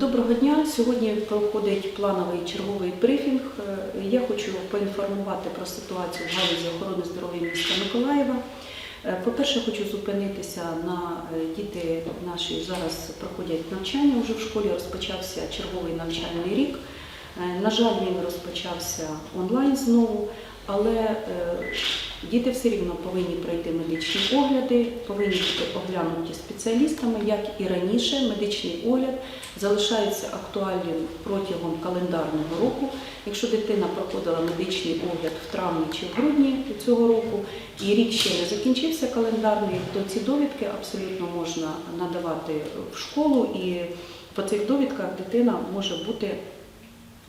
Доброго дня. Сьогодні проходить плановий черговий брифінг. Е, Я хочу поінформувати про ситуацію в галузі охорони здоров'я міста Миколаєва. Е, По-перше, хочу зупинитися на е, діти наші зараз проходять навчання. Уже в школі розпочався черговий навчальний рік. На жаль, він розпочався онлайн знову, але е, діти все рівно повинні пройти медичні огляди, повинні бути оглянуті спеціалістами, як і раніше. Медичний огляд залишається актуальним протягом календарного року. Якщо дитина проходила медичний огляд в травні чи в грудні цього року, і рік ще не закінчився календарний, то ці довідки абсолютно можна надавати в школу, і по цих довідках дитина може бути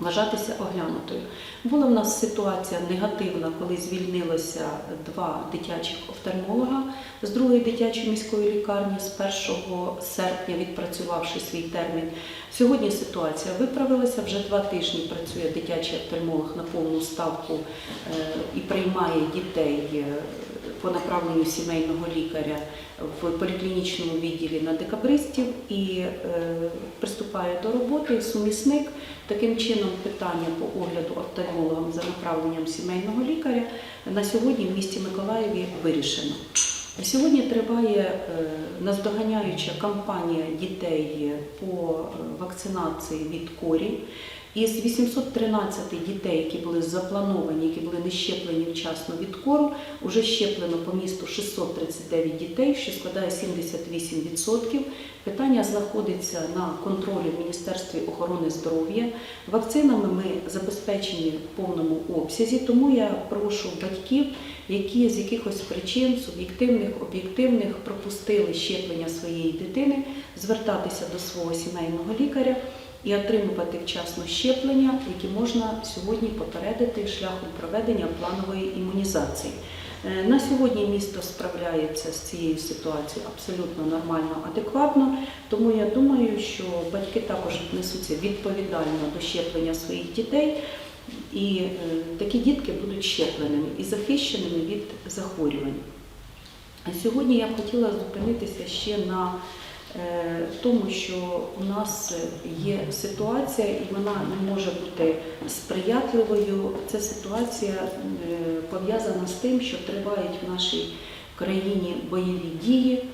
вважатися оглянутою. Була в нас ситуація негативна, коли звільнилося два дитячих офтальмолога з другої дитячої міської лікарні з 1 серпня, відпрацювавши свій термін. Сьогодні ситуація виправилася. Вже два тижні працює дитячий офтальмолог на повну ставку е, і приймає дітей е, по направленню сімейного лікаря в поліклінічному відділі на декабристів і е, приступає до роботи сумісник. Таким чином, питання по огляду офтальмологам за направленням сімейного лікаря на сьогодні в місті Миколаєві вирішено. Сьогодні триває е, наздоганяюча кампанія дітей по е, вакцинації від корі. Із 813 дітей, які були заплановані, які були не щеплені вчасно від кору, вже щеплено по місту 639 дітей, що складає 78%. Питання знаходиться на контролі в Міністерстві охорони здоров'я. Вакцинами ми забезпечені в повному обсязі, тому я прошу батьків, які з якихось причин суб'єктивних, об'єктивних пропустили щеплення своєї дитини, звертатися до свого сімейного лікаря і отримувати вчасно щеплення, які можна сьогодні попередити шляхом проведення планової імунізації. Е, На сьогодні місто справляється з цією ситуацією абсолютно нормально, адекватно. Тому я думаю, що батьки також несуться відповідально до щеплення своїх дітей, і е, такі дітки будуть щепленими і захищеними від захворювань. Сьогодні я б хотіла зупинитися ще на е, тому, що у нас є ситуація, і вона не може бути сприятливою. Ця ситуація е, пов'язана з тим, що тривають в нашій країні бойові дії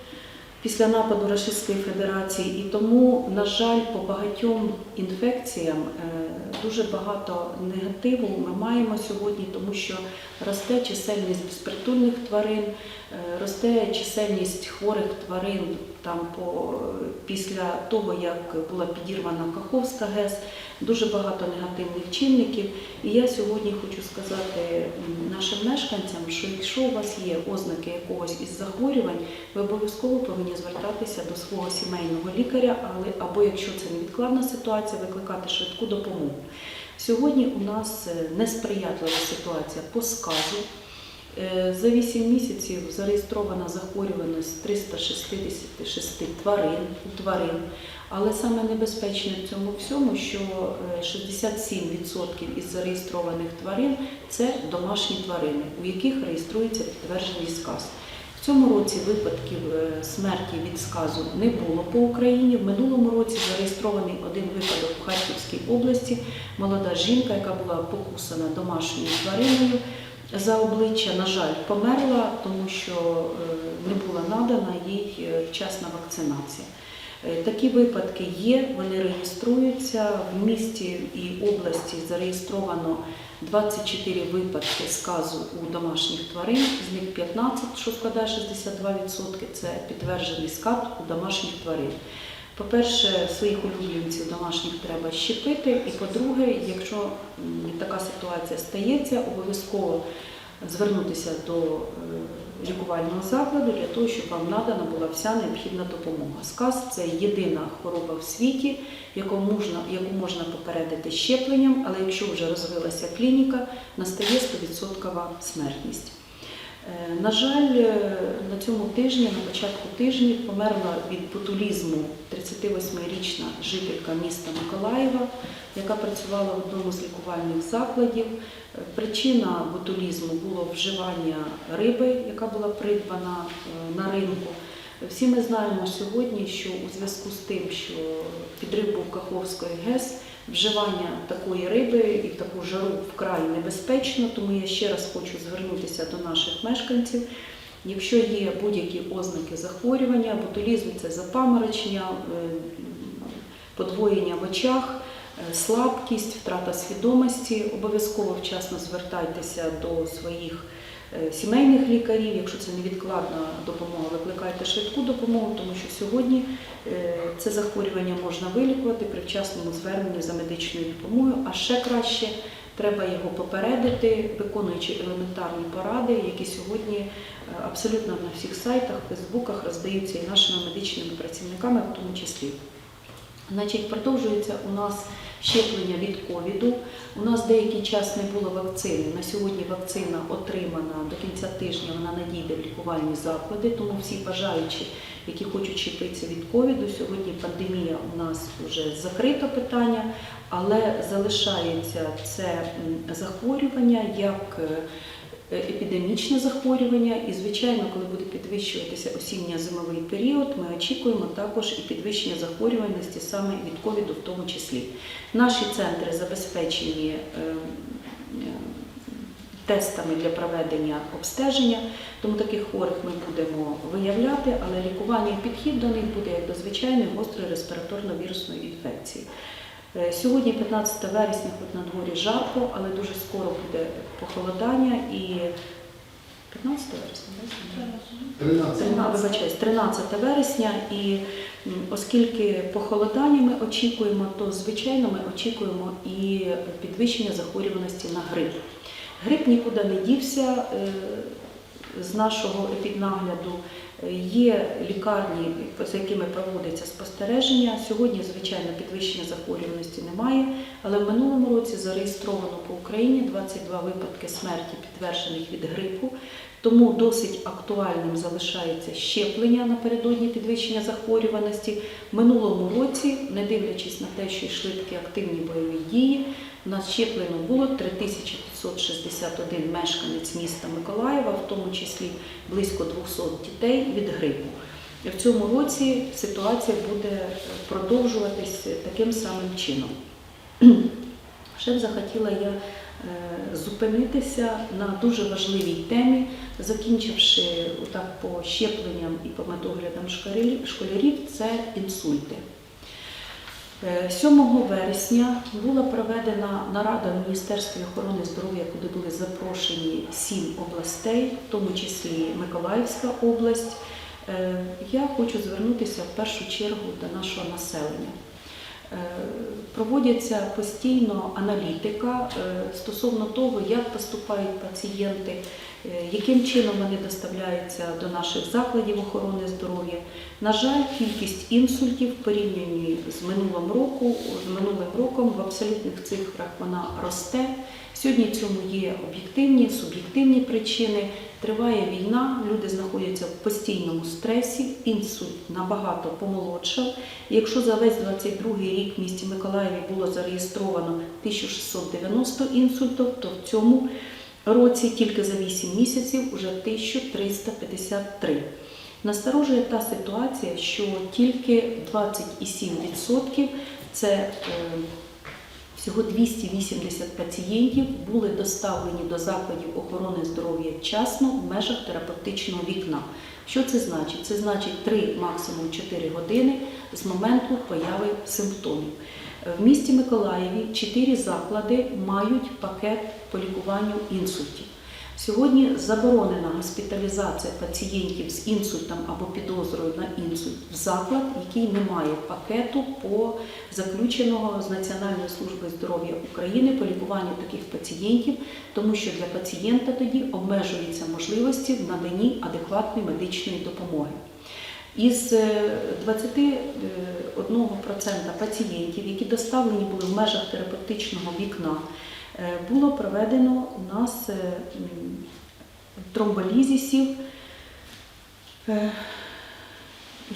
після нападу Російської Федерації, і тому, на жаль, по багатьом інфекціям е, дуже багато негативу ми маємо сьогодні, тому що росте чисельність безпритульних тварин, росте чисельність хворих тварин там по після того, як була підірвана Каховська ГЕС, дуже багато негативних чинників. І я сьогодні хочу сказати нашим мешканцям, що якщо у вас є ознаки якогось із захворювань, ви обов'язково повинні звертатися до свого сімейного лікаря, але або якщо це невідкладна ситуація, викликати швидку допомогу. Сьогодні у нас е, несприятлива ситуація по сказу. Е, За 8 місяців зареєстрована захворюваність 366 тварин тварин. Але саме небезпечне в цьому всьому, що е, 67% із зареєстрованих тварин це домашні тварини, у яких реєструється підтверджений сказ. В цьому році випадків е, смерті від сказу не було по Україні. В минулому році зареєстрований один випадок в Харківській області. Молода жінка, яка була покусана домашньою твариною за обличчя, на жаль, померла, тому що е, не була надана їй е, вчасна вакцинація. Е, Такі випадки є, вони реєструються. В місті і області зареєстровано 24 випадки сказу у домашніх тварин, з них 15, що складає 62%, це підтверджений скат у домашніх тварин. По-перше, своїх улюбленців домашніх треба щепити. І по-друге, якщо така ситуація стається, обов'язково звернутися до е, лікувального закладу для того, щоб вам надана була вся необхідна допомога. Сказ це єдина хвороба в світі, яку можна, яку можна попередити щепленням, але якщо вже розвилася клініка, настає 100% смертність. Е, На жаль, е, на цьому тижні, на початку тижня, померла від ботулізму 38-річна жителька міста Миколаєва, яка працювала в одному з лікувальних закладів. Е, Причина ботулізму було вживання риби, яка була придбана на ринку. Всі ми знаємо сьогодні, що у зв'язку з тим, що підрив був Каховської ГЕС, вживання такої риби і в таку жару вкрай небезпечно, тому я ще раз хочу звернутися до наших мешканців. Якщо є будь-які ознаки захворювання, ботулізм це запаморочення, е, подвоєння в очах, е, слабкість, втрата свідомості, обов'язково вчасно звертайтеся до своїх сімейних лікарів. Якщо це невідкладна допомога, викликайте швидку допомогу, тому що сьогодні е, це захворювання можна вилікувати при вчасному зверненні за медичною допомогою, а ще краще треба його попередити, виконуючи елементарні поради, які сьогодні е, абсолютно на всіх сайтах, фейсбуках роздаються і нашими медичними працівниками, в тому числі. Значить, продовжується у нас щеплення від ковіду. У нас деякий час не було вакцини. На сьогодні вакцина отримана до кінця тижня. Вона надійде в лікувальні заклади. Тому всі бажаючі, які хочуть щепитися від ковіду, сьогодні пандемія у нас вже закрито питання, але залишається це захворювання як е, епідемічне захворювання, і, звичайно, коли буде підвищуватися осінньо-зимовий період, ми очікуємо також і підвищення захворюваності саме від ковіду в тому числі. Наші центри забезпечені е, е, тестами для проведення обстеження, тому таких хворих ми будемо виявляти, але лікування і підхід до них буде як до звичайної гострої респіраторно-вірусної інфекції. Е, Сьогодні, 15 вересня, хоч на дворі жарко, але дуже скоро буде похолодання і 15 вересня, так? 13. 13, вибачаюсь, 13 вересня, і оскільки похолодання ми очікуємо, то звичайно ми очікуємо і підвищення захворюваності на грип. Грип нікуди не дівся е, з нашого епіднагляду. Е, Є лікарні, за якими проводиться спостереження. Сьогодні, звичайно, підвищення захворюваності немає, але в минулому році зареєстровано по Україні 22 випадки смерті, підтверджених від грипу. Тому досить актуальним залишається щеплення напередодні підвищення захворюваності. В минулому році, не дивлячись на те, що йшли такі активні бойові дії, у нас щеплено було 3561 мешканець міста Миколаєва, в тому числі близько 200 дітей від грипу. В цьому році ситуація буде продовжуватись таким самим чином. Ще б захотіла я е, зупинитися на дуже важливій темі, закінчивши отак по щепленням і по медоглядам школярів, це інсульти. Е, 7 вересня була проведена нарада в Міністерстві охорони здоров'я, куди були запрошені сім областей, в тому числі Миколаївська область. Е, Я хочу звернутися в першу чергу до нашого населення. Е, Проводяться постійно аналітика е, стосовно того, як поступають пацієнти, е, яким чином вони доставляються до наших закладів охорони здоров'я. На жаль, кількість інсультів порівнянні з минулим року, з минулим роком в абсолютних цифрах вона росте. Сьогодні цьому є об'єктивні, суб'єктивні причини. Триває війна, люди знаходяться в постійному стресі, інсульт набагато помолодшав. Якщо за весь 22 рік в місті Миколаєві було зареєстровано 1690 інсультів, то в цьому році тільки за 8 місяців вже 1353. Насторожує та ситуація, що тільки 27% це е, всього 280 пацієнтів були доставлені до закладів охорони здоров'я вчасно в межах терапевтичного вікна. Що це значить? Це значить 3, максимум 4 години з моменту появи симптомів. В місті Миколаєві 4 заклади мають пакет по лікуванню інсультів. Сьогодні заборонена госпіталізація пацієнтів з інсультом або підозрою на інсульт в заклад, який не має пакету по заключеного з Національної служби здоров'я України по лікуванню таких пацієнтів, тому що для пацієнта тоді обмежуються можливості в наданні адекватної медичної допомоги. Із е, 21% пацієнтів, які доставлені були в межах терапевтичного вікна, е, було проведено у нас е, тромболізісів е,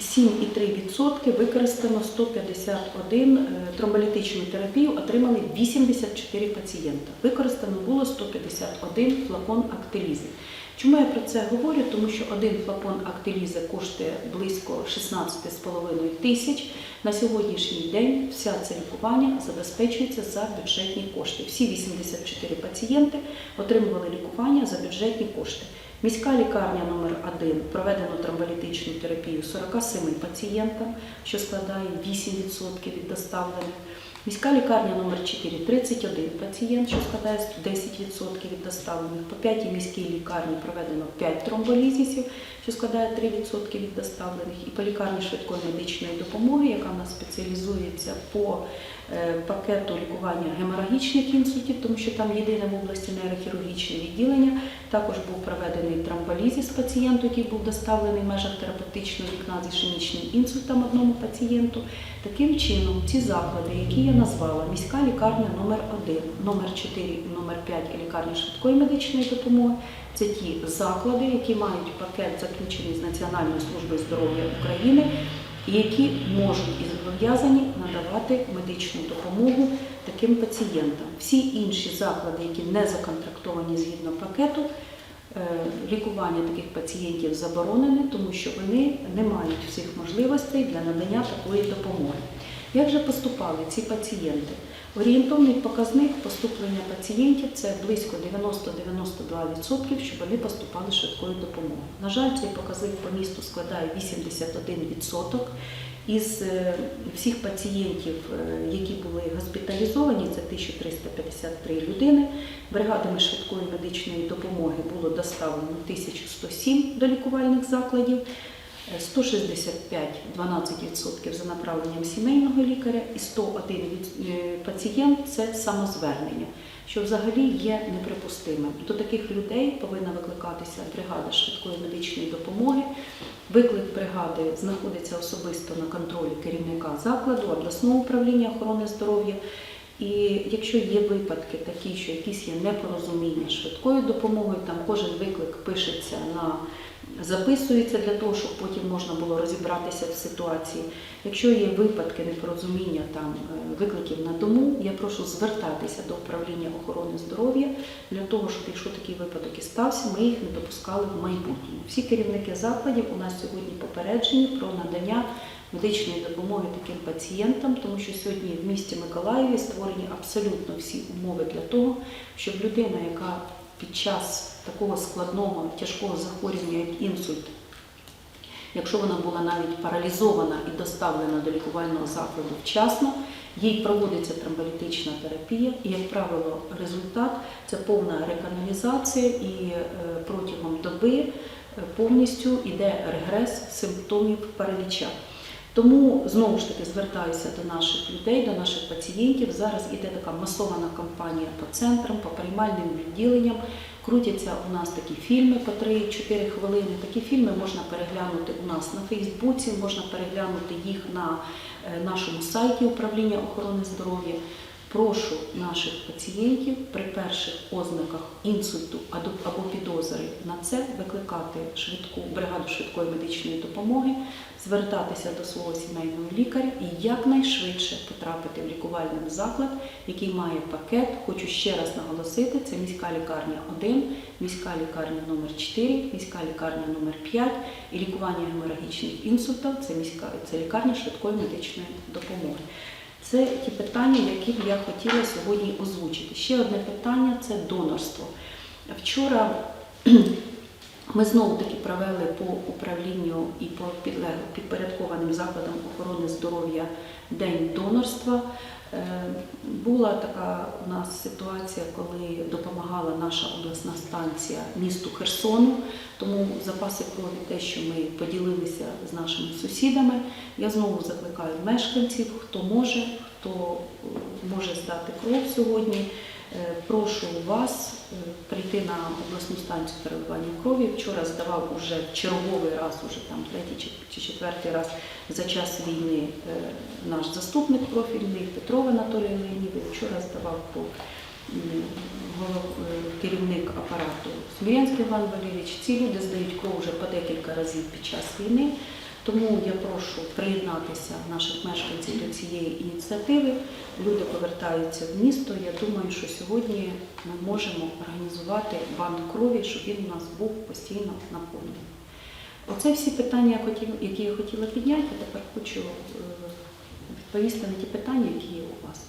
7,3% використано 151 е, тромболітичну терапію отримали 84 пацієнта. Використано було 151 флакон актилізи. Чому я про це говорю? Тому що один флакон актилізи коштує близько 16,5 тисяч. На сьогоднішній день вся це лікування забезпечується за бюджетні кошти. Всі 84 пацієнти отримували лікування за бюджетні кошти. Міська лікарня номер 1 проведено тромболітичну терапію 47 пацієнтам, що складає 8% від доставлених. Міська лікарня номер 4 31 пацієнт, що складає 10% від доставлених. По п'ятій міській лікарні проведено 5 тромболізісів, що складає 3% від доставлених. І по лікарні швидкої медичної допомоги, яка в нас спеціалізується по пакету лікування геморагічних інсультів, тому що там єдине в області нейрохірургічне відділення. Також був проведений тромболізіс пацієнту, який був доставлений в межах терапевтичного вікна з ішемічним інсультом одному пацієнту. Таким чином, ці заклади, які я назвала, міська лікарня номер 1 номер 4 і номер 5 і лікарня швидкої медичної допомоги, це ті заклади, які мають пакет заключений з Національною службою здоров'я України, які можуть і зобов'язані надавати медичну допомогу таким пацієнтам. Всі інші заклади, які не законтрактовані згідно пакету, е, лікування таких пацієнтів заборонене, тому що вони не мають всіх можливостей для надання такої допомоги. Як же поступали ці пацієнти? Орієнтовний показник поступлення пацієнтів це близько 90-92%, щоб вони поступали швидкою допомогою. На жаль, цей показник по місту складає 81%. Із е, всіх пацієнтів, е, які були госпіталізовані, це 1353 людини. Бригадами швидкої медичної допомоги було доставлено 1107 до лікувальних закладів. 165 12% за направленням сімейного лікаря і 101 від- е, пацієнт це самозвернення, що взагалі є неприпустимим. До таких людей повинна викликатися бригада швидкої медичної допомоги. Виклик бригади знаходиться особисто на контролі керівника закладу, обласного управління охорони здоров'я. І якщо є випадки такі, що якісь є непорозуміння швидкою допомогою, там кожен виклик пишеться на записується для того, щоб потім можна було розібратися в ситуації. Якщо є випадки непорозуміння там е, викликів на дому, я прошу звертатися до управління охорони здоров'я для того, щоб якщо такий випадок і стався, ми їх не допускали в майбутньому. Всі керівники закладів у нас сьогодні попереджені про надання медичної допомоги таким пацієнтам, тому що сьогодні в місті Миколаєві створені абсолютно всі умови для того, щоб людина, яка під час такого складного тяжкого захворювання, як інсульт, якщо вона була навіть паралізована і доставлена до лікувального закладу вчасно, їй проводиться тромболітична терапія, і, як правило, результат це повна реканалізація, і е, протягом доби е, повністю йде регрес симптомів параліча. Тому знову ж таки звертаюся до наших людей, до наших пацієнтів. Зараз іде така масована кампанія по центрам, по приймальним відділенням. Крутяться у нас такі фільми по 3-4 хвилини. Такі фільми можна переглянути у нас на Фейсбуці, можна переглянути їх на е, нашому сайті управління охорони здоров'я. Прошу наших пацієнтів при перших ознаках інсульту або- підозри на це викликати швидку бригаду швидкої медичної допомоги, звертатися до свого сімейного лікаря і якнайшвидше потрапити в лікувальний заклад, який має пакет. Хочу ще раз наголосити: це міська лікарня 1, міська лікарня номер 4, міська лікарня номер 5 і лікування геморагічних інсультів це міська це лікарня швидкої медичної допомоги. Це ті питання, які б я хотіла сьогодні озвучити. Ще одне питання це донорство. Вчора ми знову таки провели по управлінню і по підпорядкованим закладам охорони здоров'я День донорства. Е, Була така у нас ситуація, коли допомагала наша обласна станція місту Херсону. Тому запаси крові, те, що ми поділилися з нашими сусідами, я знову закликаю мешканців, хто може, хто може здати кров сьогодні. Е, Прошу вас е, прийти на обласну станцію переливання крові. Вчора здавав уже в черговий раз, уже там третій чи- четвертий раз за час війни е, наш заступник профільний Петров Анатолій Леонідович. Вчора здавав по керівник апарату Смілянський Іван Валерійович. Ці люди здають кров вже по декілька разів під час війни. Тому я прошу приєднатися наших мешканців до цієї ініціативи. Люди повертаються в місто. Я думаю, що сьогодні ми можемо організувати банк крові, щоб він у нас був постійно наповнений. Оце всі питання, які я хотіла підняти. Тепер хочу е, відповісти на ті питання, які є у вас.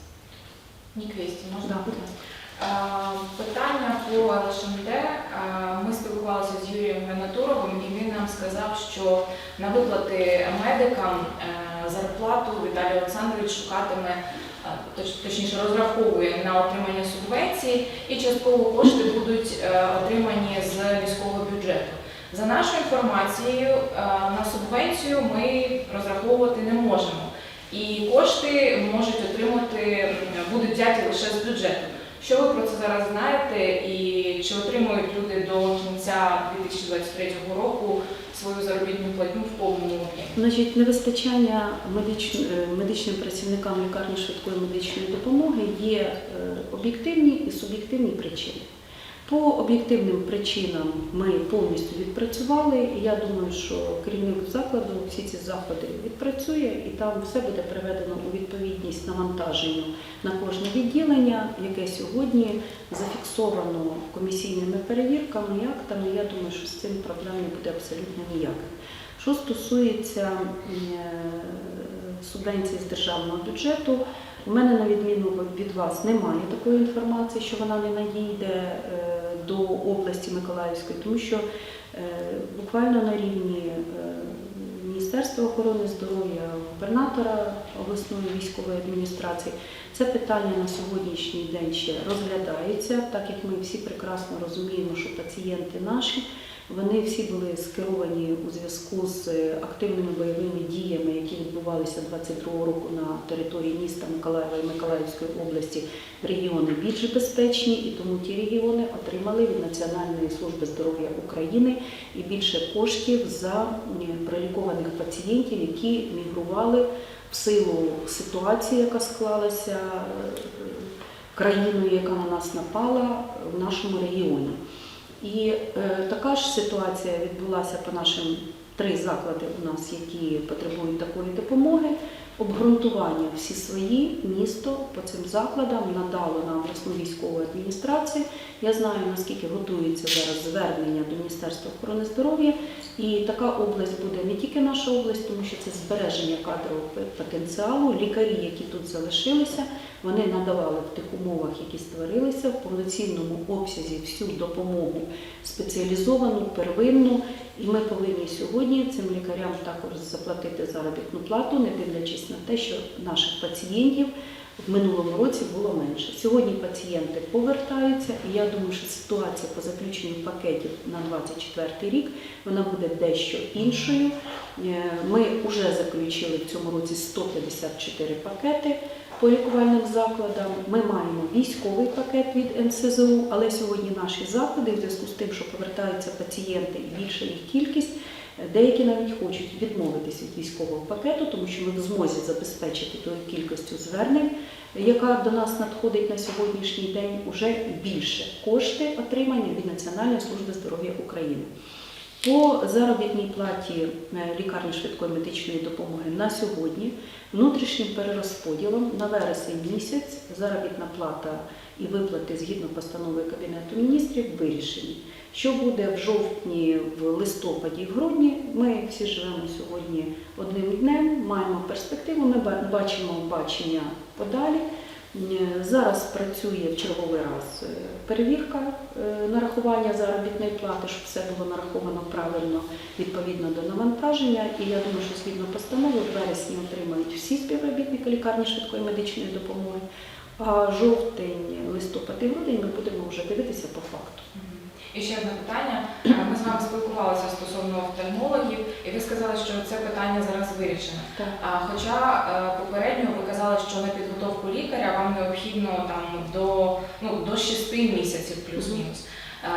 Ніквісті, можна? Да, будь ласка. Питання по ЛШМД. Е, Ми спілкувалися з Юрієм Гранатуровим, і він нам сказав, що на виплати медикам е, зарплату Віталій Олександрович шукатиме, е, точніше розраховує на отримання субвенції, і частково кошти будуть е, отримані з міського бюджету. За нашою інформацією, е, на субвенцію ми розраховувати не можемо. І кошти можуть отримати, будуть взяті лише з бюджету. Що ви про це зараз знаєте і чи отримують люди до кінця 2023 року свою заробітну платню в повному об'ємі? Значить, невистачання медич... е, медичним працівникам лікарні швидкої медичної допомоги є е, об'єктивні і суб'єктивні причини. По об'єктивним причинам ми повністю відпрацювали, і я думаю, що керівник закладу всі ці заходи відпрацює, і там все буде приведено у відповідність навантаженню на кожне відділення, яке сьогодні зафіксовано комісійними перевірками і актами. Я думаю, що з цим проблем не буде абсолютно ніяких. Що стосується е, субвенції з державного бюджету, у мене, на відміну від вас, немає такої інформації, що вона не надійде е, до області Миколаївської, тому що е, буквально на рівні е, Міністерства охорони здоров'я, губернатора обласної військової адміністрації це питання на сьогоднішній день ще розглядається, так як ми всі прекрасно розуміємо, що пацієнти наші. Вони всі були скеровані у зв'язку з активними бойовими діями, які відбувалися 22 року на території міста Миколаєва і Миколаївської області регіони більш безпечні, і тому ті регіони отримали від Національної служби здоров'я України і більше коштів за е, пролікованих пацієнтів, які мігрували в силу ситуації, яка склалася е, країною, яка на нас напала в нашому регіоні. І е, така ж ситуація відбулася по нашим три заклади у нас, які потребують такої допомоги. Обґрунтування всі свої місто по цим закладам надало на обласну військову адміністрацію. Я знаю, наскільки готується зараз звернення до Міністерства охорони здоров'я. І така область буде не тільки наша область, тому що це збереження кадрового потенціалу. Лікарі, які тут залишилися, вони надавали в тих умовах, які створилися, в повноцінному обсязі всю допомогу спеціалізовану, первинну. І ми повинні сьогодні цим лікарям також заплатити заробітну плату, не дивлячись на те, що наших пацієнтів в минулому році було менше. Сьогодні пацієнти повертаються, і я думаю, що ситуація по заключенню пакетів на 2024 рік вона буде дещо іншою. Е, Ми вже заключили в цьому році 154 пакети по лікувальним закладам. Ми маємо військовий пакет від НСЗУ, але сьогодні наші заклади, в зв'язку з тим, що повертаються пацієнти і більша їх кількість, деякі навіть хочуть відмовитися від військового пакету, тому що ми в змозі забезпечити тою кількістю звернень, яка до нас надходить на сьогоднішній день, уже більше кошти отримані від Національної служби здоров'я України. По заробітній платі е, лікарні швидкої медичної допомоги на сьогодні внутрішнім перерозподілом на вересень місяць заробітна плата і виплати згідно постанови Кабінету міністрів вирішені. Що буде в жовтні, в листопаді в грудні, ми всі живемо сьогодні одним днем, маємо перспективу, ми бачимо бачення подалі. Е, Зараз працює в черговий раз е, перевірка е, нарахування заробітної плати, щоб все було нараховано правильно відповідно до навантаження. І я думаю, що згідно постанови в вересні отримають всі співробітники лікарні швидкої медичної допомоги. А жовтень, листопад і грудень ми будемо вже дивитися по факту. І ще одне питання. Е, Ми з вами спілкувалися стосовно офтальмологів, і ви сказали, що це питання зараз вирішено. А, Хоча е, попередньо ви казали, що на підготовку лікаря вам необхідно там до, ну, до 6 місяців плюс-мінус. Е,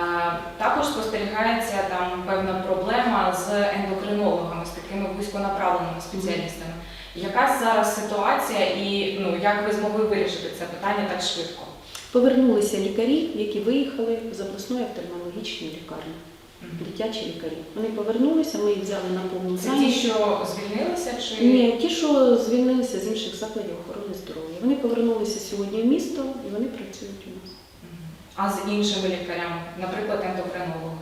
Також спостерігається там певна проблема з ендокринологами, з такими вузьконаправленими спеціалістами. Яка зараз ситуація і ну, як ви змогли вирішити це питання так швидко? Повернулися лікарі, які виїхали з обласної офтальмологічної лікарні. дитячі лікарі. Вони повернулися, ми їх взяли на повну Це ті, що звільнилися, чи Ні, ті, що звільнилися з інших закладів охорони здоров'я. Вони повернулися сьогодні в місто і вони працюють у нас. А з іншими лікарями, наприклад, ендокринолог?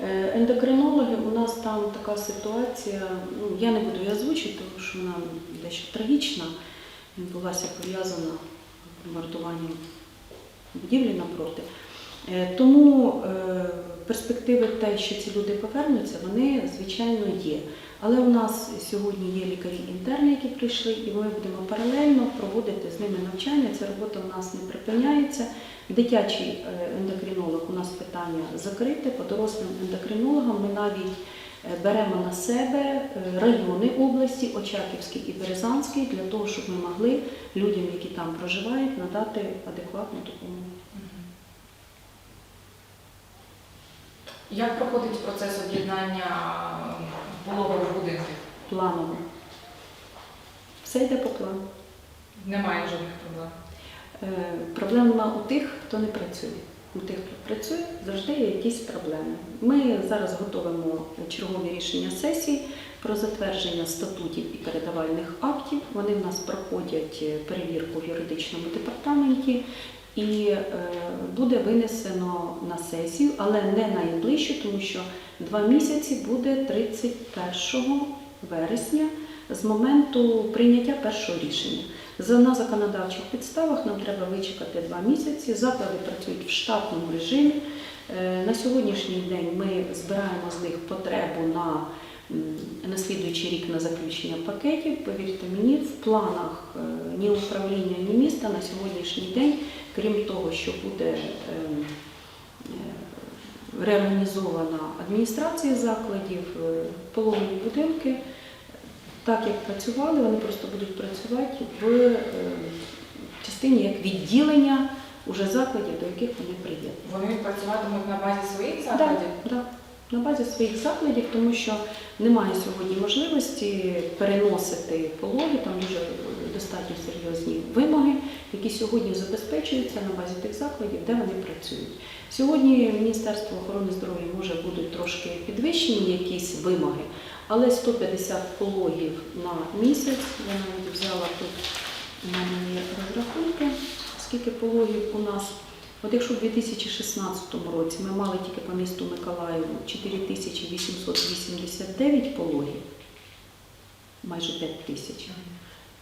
Е, Ендокринологи, у нас там така ситуація, ну я не буду її озвучити, тому що вона дещо трагічна, відбулася пов'язана з бомбардуванням будівлі напроти. Е, Тому е, перспективи те, що ці люди повернуться, вони звичайно є. Але у нас сьогодні є лікарі-інтерни, які прийшли, і ми будемо паралельно проводити з ними навчання. Ця робота у нас не припиняється. Дитячий е, ендокринолог у нас питання закрите. По дорослим ендокринологам ми навіть беремо на себе райони області, Очаківський і Березанський, для того, щоб ми могли людям, які там проживають, надати адекватну допомогу. Як проходить процес об'єднання пологових будинків? Планово. Все йде по плану. Немає жодних проблем. Е, Проблем нема у тих, хто не працює. У тих, хто працює, завжди є якісь проблеми. Ми зараз готуємо чергові рішення сесії про затвердження статутів і передавальних актів. Вони в нас проходять е, перевірку в юридичному департаменті і е, буде винесено на сесію, але не найближче, тому що два місяці буде 31 вересня з моменту прийняття першого рішення. На законодавчих підставах нам треба вичекати два місяці. Заклади працюють в штатному режимі. Е, На сьогоднішній день ми збираємо з них потребу на м, наслідуючий рік на заключення пакетів. Повірте мені, в планах е, ні управління, ні міста на сьогоднішній день, крім того, що буде ем, е, реорганізована адміністрація закладів, е, будинки. Так як працювали, вони просто будуть працювати в частині як відділення уже закладів, до яких вони приєднані. Вони працюватимуть на базі своїх Так, закладів? так, на базі своїх закладів, тому що немає сьогодні можливості переносити пологи, там дуже достатньо серйозні вимоги, які сьогодні забезпечуються на базі тих закладів, де вони працюють. Сьогодні Міністерство охорони здоров'я може будуть трошки підвищені якісь вимоги, але 150 пологів на місяць, я навіть взяла тут у мене розрахунки, скільки пологів у нас. От якщо в 2016 році ми мали тільки по місту Миколаєву 4889 пологів, майже 5 тисяч,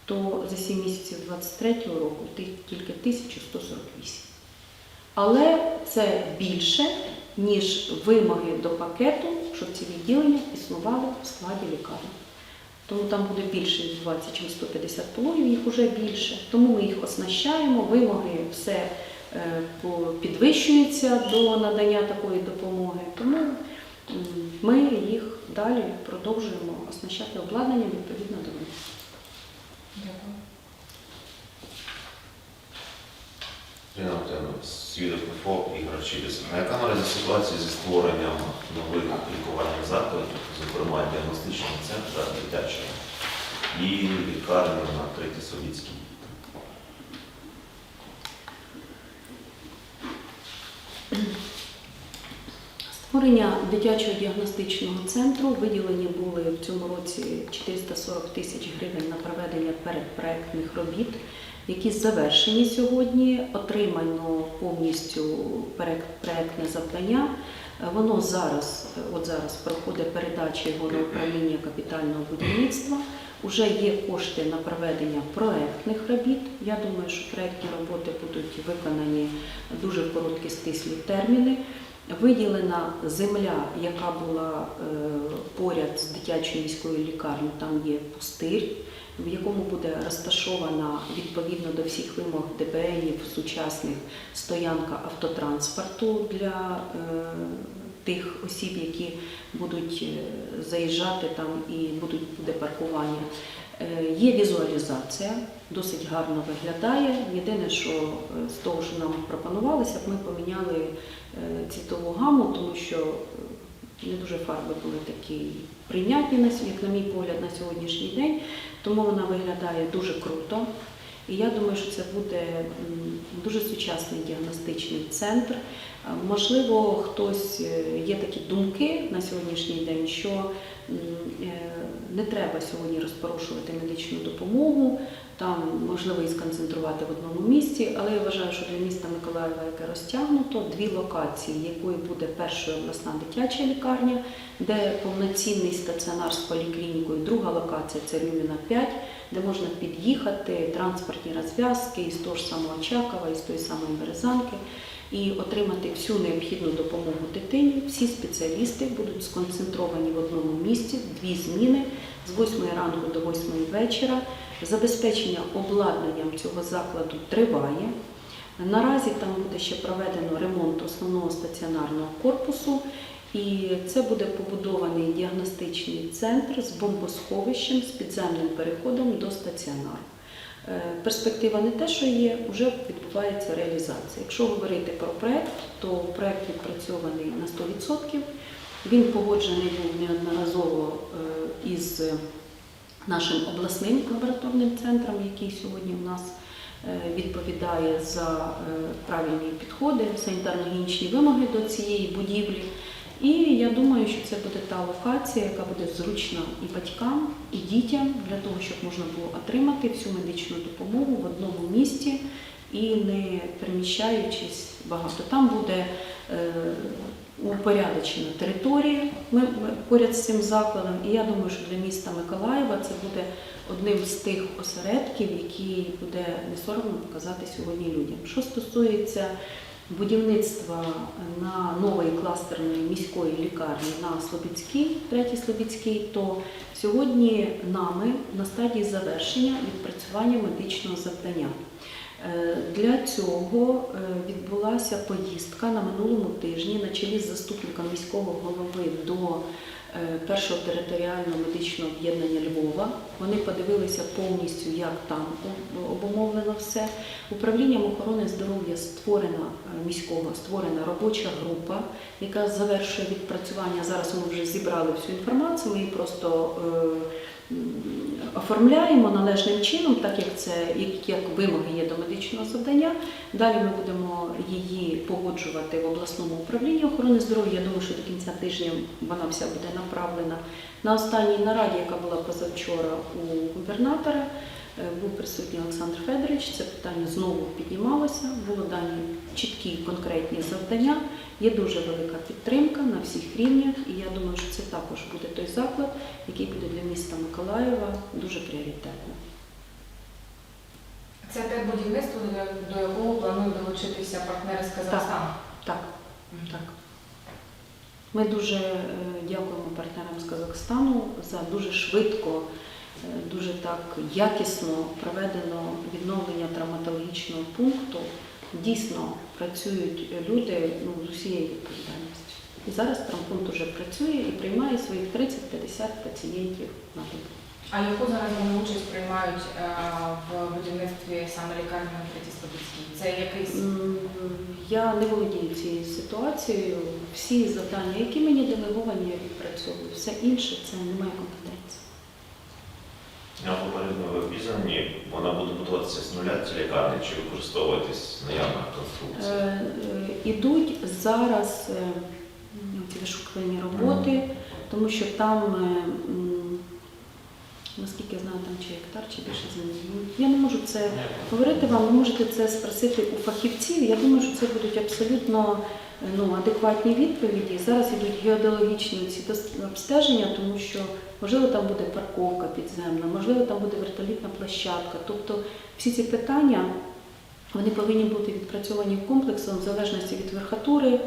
то за 7 місяців 2023 року тільки 1148. Але це більше, ніж вимоги до пакету, щоб ці відділення існували в складі лікарні. Тому там буде більше відбуватися, ніж 150 пологів, їх вже більше. Тому ми їх оснащаємо, вимоги все підвищуються до надання такої допомоги. Тому ми їх далі продовжуємо оснащати обладнанням відповідно до них. Дякую. Свідок ФОП Ігор Чібіс. Яка наразі ситуація зі створенням нових лікувальних закладів, зокрема діагностичного центру дитячого і лікарні на Третій Совітській? Створення дитячого діагностичного центру виділені були в цьому році 440 тисяч гривень на проведення передпроектних робіт, які завершені сьогодні. Отримано повністю проектне завдання. Воно зараз, от зараз проходить передача його на управління капітального будівництва. Уже є кошти на проведення проектних робіт. Я думаю, що проектні роботи будуть виконані дуже в короткі стислі терміни. Виділена земля, яка була е, поряд з дитячою міською лікарнею, там є пустир, в якому буде розташована відповідно до всіх вимог ДБНів сучасних стоянка автотранспорту для е, тих осіб, які будуть е, заїжджати там і будуть буде паркування. Е, Є візуалізація, досить гарно виглядає. Єдине, що е, з того, що нам пропонувалося, ми поміняли цвітову гаму, тому що не дуже фарби були такі прийнятні, як на мій погляд, на сьогоднішній день. Тому вона виглядає дуже круто. І я думаю, що це буде дуже сучасний діагностичний центр. А, Можливо, хтось е, є такі думки на сьогоднішній день, що е, не треба сьогодні розпорошувати медичну допомогу, там можливо і сконцентрувати в одному місці, але я вважаю, що для міста Миколаєва, яке розтягнуто, дві локації, якою буде перша обласна дитяча лікарня, де повноцінний стаціонар з поліклінікою, друга локація це Люміна 5, де можна під'їхати, транспортні розв'язки із того ж самого Чакова, із тої самої Березанки, і отримати всю необхідну допомогу дитині. Всі спеціалісти будуть сконцентровані в одному місці, дві зміни з 8 ранку до 8 вечора. Забезпечення обладнанням цього закладу триває. Наразі там буде ще проведено ремонт основного стаціонарного корпусу, і це буде побудований діагностичний центр з бомбосховищем, з підземним переходом до стаціонару. Е, Перспектива не те, що є, вже відбувається реалізація. Якщо говорити про проект, то проект відпрацьований на 100%. Він погоджений був неодноразово е, із нашим обласним лабораторним центром, який сьогодні у нас е, відповідає за правильні підходи, санітарно-гігієнічні вимоги до цієї будівлі. І я думаю, що це буде та локація, яка буде зручна і батькам, і дітям для того, щоб можна було отримати всю медичну допомогу в одному місті і не переміщаючись багато. Там буде е, упорядочена територія ми, ми поряд з цим закладом. І я думаю, що для міста Миколаєва це буде одним з тих осередків, який буде не соромно показати сьогодні людям. Що стосується будівництва на нової кластерної міської лікарні на Слобідській, третій Слобідській, то сьогодні нами на стадії завершення відпрацювання медичного завдання. Е, Для цього е, відбулася поїздка на минулому тижні на чолі з заступником міського голови до першого територіального медичного об'єднання Львова. Вони подивилися повністю, як там обумовлено все. Управлінням охорони здоров'я створена е, міського створена робоча група, яка завершує відпрацювання. Зараз ми вже зібрали всю інформацію. Її просто е, оформляємо належним чином, так як це як, вимоги є до медичного завдання. Далі ми будемо її погоджувати в обласному управлінні охорони здоров'я. Я думаю, що до кінця тижня вона вся буде направлена. На останній нараді, яка була позавчора у губернатора, був присутній Олександр Федорович. Це питання знову піднімалося. Було дані чіткі конкретні завдання. Є дуже велика підтримка на всіх рівнях, і я думаю, що це також буде той заклад, який буде для міста Миколаєва дуже пріоритетним. Це те будівництво, до- якого планують долучитися партнери з Казахстану. Так, так. Ми дуже е, дякуємо партнерам з Казахстану за дуже швидко, е, дуже так якісно проведено відновлення травматологічного пункту. Дійсно працюють люди ну, з усією відповідальністю. І зараз травмпункт вже працює і приймає своїх 30-50 пацієнтів на добу. А яку зараз вони участь приймають е, в будівництві саме лікарні на Третій? Це якийсь Я не володію цією ситуацією. Всі завдання, які мені делеговані, я відпрацьовую. Все інше це не моя ви обізнані, вона буде будуватися з нуля ці лікарні чи використовуватись наявна конструкція? Е, е, Ідуть зараз е, ну, ці вишукувані роботи, тому що там, наскільки я знаю, там чи гектар, чи більше землі. Я не можу це говорити вам, ви можете це спросити у фахівців. Я думаю, що це будуть абсолютно ну, адекватні відповіді. Зараз йдуть геодологічні ці обстеження, тому що можливо там буде парковка підземна, можливо, там буде вертолітна площадка. Тобто всі ці питання вони повинні бути відпрацьовані комплексом в залежності від верхатури, е,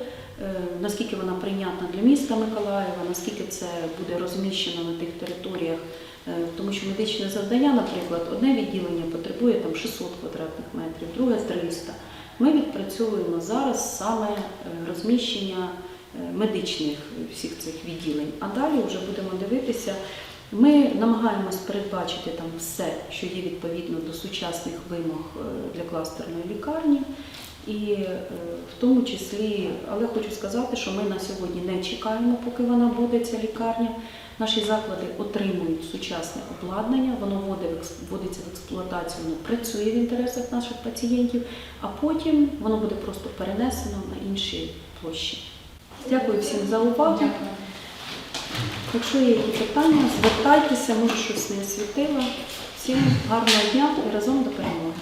наскільки вона прийнятна для міста Миколаєва, наскільки це буде розміщено на тих територіях. Е, Тому що медичне завдання, наприклад, одне відділення потребує там 600 квадратних метрів, друге 300. Ми відпрацьовуємо зараз саме е, розміщення медичних всіх цих відділень. А далі вже будемо дивитися. Ми намагаємось передбачити там все, що є відповідно до сучасних вимог е, для кластерної лікарні. І е, в тому числі, але хочу сказати, що ми на сьогодні не чекаємо, поки вона буде, ця лікарня. Наші заклади отримують сучасне обладнання, воно вводиться в експлуатацію, воно працює в інтересах наших пацієнтів, а потім воно буде просто перенесено на інші площі. Дякую всім за увагу. Якщо є якісь питання, звертайтеся, може щось не освітила. Всім гарного дня і разом до перемоги.